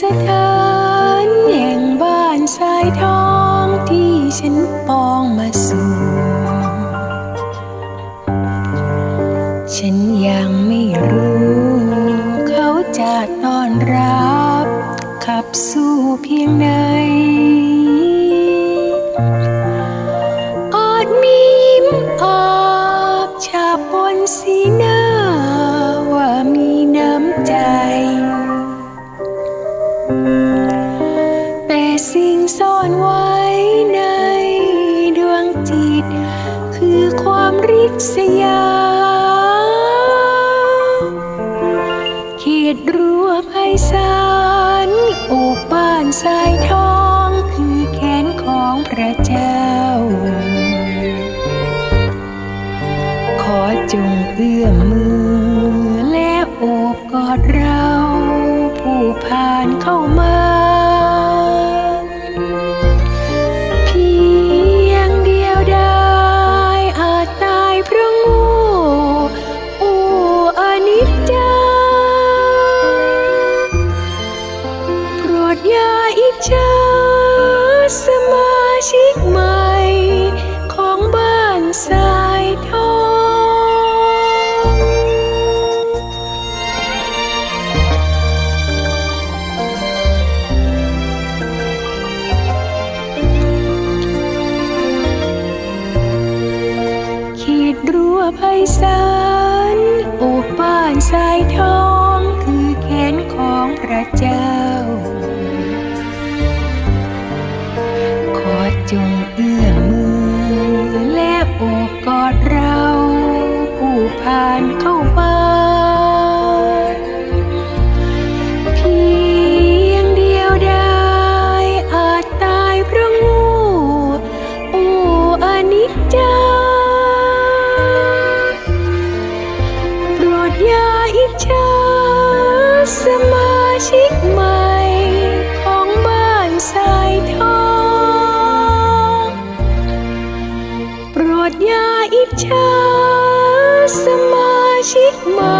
สถานแห่งบ้านสายทองที่ฉันปองมาสู่ ฉันยังไม่รู้ เขาจะต้อนรับ ขับสู้เพียงไหน ความริษยาเขตรั้วไพศาลโอบบ้านสายทองคือแขนของพระเจ้า ขอจงเอื้อมมือและโอบกอดเรา ผู้ผ่านเข้ามา ไพศาลปลูกบ้านสายทองคือแขนของพระเจ้า ขอจงเอื้อมมือและโอบกอดเรา ผู้ผ่านเขา she might.